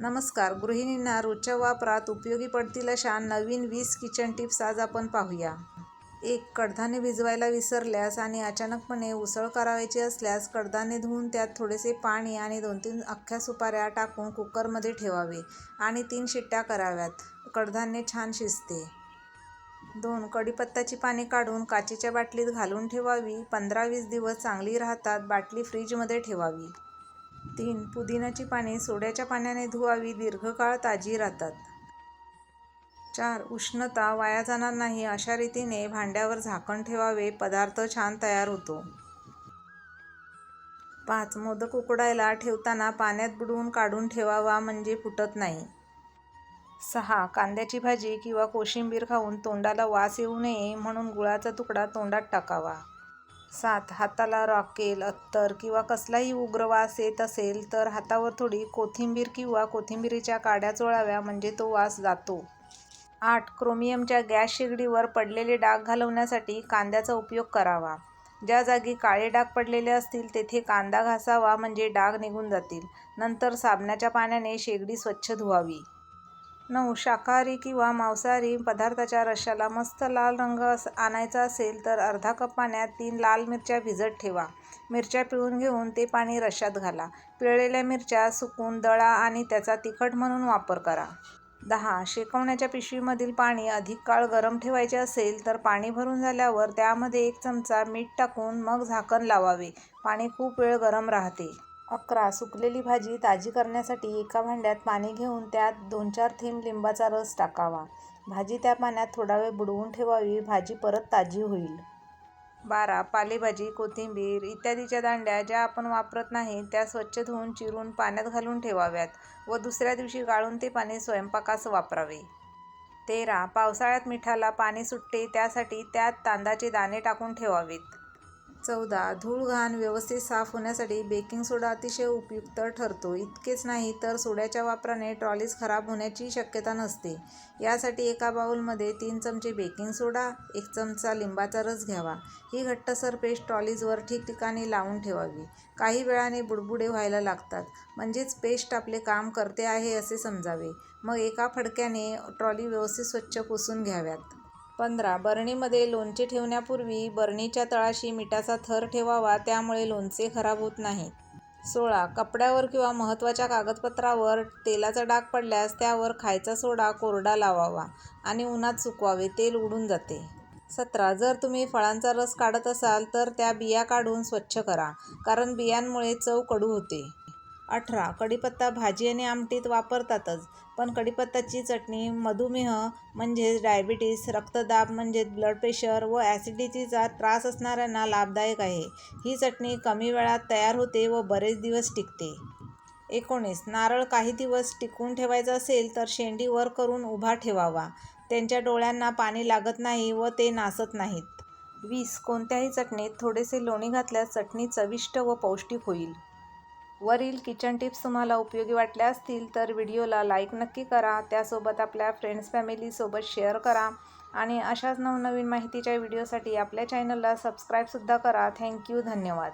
नमस्कार. गृहिणींना रोजच्या वापरात उपयोगी पडतील अशा नवीन वीस किचन टिप्स आज आपण पाहूया. एक कडधान्य भिजवायला विसरल्यास आणि अचानकपणे उसळ करावायची असल्यास कडधान्य धुवून त्यात थोडेसे पाणी आणि दोन तीन अख्ख्या सुपाऱ्या टाकून कुकरमध्ये ठेवावे आणि तीन शिट्ट्या कराव्यात. कडधान्य छान शिजते. दोन कडीपत्ताची पाने काढून काचेच्या बाटलीत घालून ठेवावी. पंधरा वीस दिवस चांगली राहतात. बाटली फ्रीजमध्ये ठेवावी. तीन पुदिन्याची पाने सोड्याच्या पाण्याने धुवावी दीर्घकाळ ताजी राहतात. चार उष्णता वाया जाणार नाही अशा रीतीने भांड्यावर झाकण ठेवावे पदार्थ छान तयार होतो. पाच मोदक उकडायला ठेवताना पाण्यात बुडवून काढून ठेवावा म्हणजे फुटत नाही. सहा कांद्याची भाजी किंवा कोशिंबीर खाऊन तोंडाला वास येऊ नये म्हणून गुळाचा तुकडा तोंडात टाकावा. सात. हाताला रॉकेल अत्तर किंवा कसलाही उग्र वास येत असेल तर हातावर थोडी कोथिंबीर किंवा कोथिंबिरीच्या काड्या चोळाव्या म्हणजे तो वास जातो. आठ. क्रोमियमच्या गॅस शेगडीवर पडलेले डाग घालवण्यासाठी कांद्याचा उपयोग करावा. ज्या जागी काळे डाग पडलेले असतील तेथे कांदा घासावा म्हणजे डाग निघून जातील. नंतर साबणाच्या पाण्याने शेगडी स्वच्छ धुवावी. नऊ शाकाहारी किंवा मांसाहारी पदार्थाच्या रश्श्याला मस्त लाल रंग आणायचा असेल तर अर्धा कप पाण्यात तीन लाल मिरच्या भिजत ठेवा. मिरच्या पिळून घेऊन ते पाणी रश्श्यात घाला. पिळलेल्या मिरच्या सुकून दळा आणि त्याचा तिखट म्हणून वापर करा. दहा. शेकवण्याच्या पिशवीमधील पाणी अधिक काळ गरम ठेवायचे असेल तर पाणी भरून झाल्यावर त्यामध्ये एक चमचा मीठ टाकून मग झाकण लावावे. पाणी खूप वेळ गरम राहते. अकरा सुकलेली भाजी ताजी करण्यासाठी एका भांड्यात पाणी घेऊन त्यात दोन चार थेंब लिंबाचा रस टाकावा. भाजी त्या पाण्यात थोडा वेळ बुडवून ठेवावी भाजी परत ताजी होईल. बारा पालेभाजी कोथिंबीर इत्यादीच्या दांड्या ज्या आपण वापरत नाही त्या स्वच्छ धुवून चिरून पाण्यात घालून ठेवाव्यात व दुसऱ्या दिवशी गाळून ते पाणी स्वयंपाकास वापरावे. तेरा पावसाळ्यात मिठाला पाणी सुटते त्यासाठी त्यात तांदळाचे दाणे टाकून ठेवावेत. चौदा. धूळ घाण व्यवस्थित साफ होण्यासाठी बेकिंग सोडा अतिशय उपयुक्त ठरतो. इतकेच नाही तर सोड्याच्या वापराने ट्रॉलीज खराब होण्याची शक्यता नसते. यासाठी एका बाउलमध्ये तीन चमचे बेकिंग सोडा एक चमचा लिंबाचा रस घ्यावा. ही घट्टसर पेस्ट ट्रॉलीजवर ठिकठिकाणी लावून ठेवावी. काही वेळाने बुडबुडे व्हायला लागतात. म्हणजेच पेस्ट आपले काम करते आहे असे समजावे. मग एका फडक्याने ट्रॉली व्यवस्थित स्वच्छ पुसून घ्याव्यात. पंधरा. बरणीमध्ये लोणचे ठेवण्यापूर्वी बरणीच्या तळाशी मिठाचा थर ठेवावा त्यामुळे लोणचे खराब होत नाही सोळा. कपड्यावर किंवा महत्त्वाच्या कागदपत्रावर तेलाचा डाग पडल्यास त्यावर खायचा सोडा कोरडा लावावा आणि उन्हात सुकवावे तेल उडून जाते. सतरा. जर तुम्ही फळांचा रस काढत असाल तर त्या बिया काढून स्वच्छ करा कारण बियांमुळे चव कडू होते. अठरा. कढीपत्ता भाजी आणि आमटीत वापरतातच पण कढीपत्ताची चटणी मधुमेह म्हणजेच डायबिटीस रक्तदाब म्हणजेच ब्लड प्रेशर व ॲसिडिटीचा त्रास असणाऱ्यांना लाभदायक आहे. ही चटणी कमी वेळात तयार होते व बरेच दिवस टिकते. एकोणीस. नारळ काही दिवस टिकून ठेवायचा असेल तर शेंडी वर करून उभा ठेवावा. त्यांच्या डोळ्यांना पाणी लागत नाही व ते नासत नाहीत. वीस. कोणत्याही चटणीत थोडेसे लोणी घातल्यास चटणी चविष्ट व पौष्टिक होईल. वरील किचन टिप्स तुम्हाला उपयोगी वाटल्या असतील तर व्हिडिओला लाईक नक्की करा. त्यासोबत आपल्या फ्रेंड्स फॅमिलीसोबत शेअर करा. आणि अशाच नवनवीन माहितीच्या व्हिडिओसाठी आपल्या चॅनलला सबस्क्राईबसुद्धा करा. थँक्यू धन्यवाद.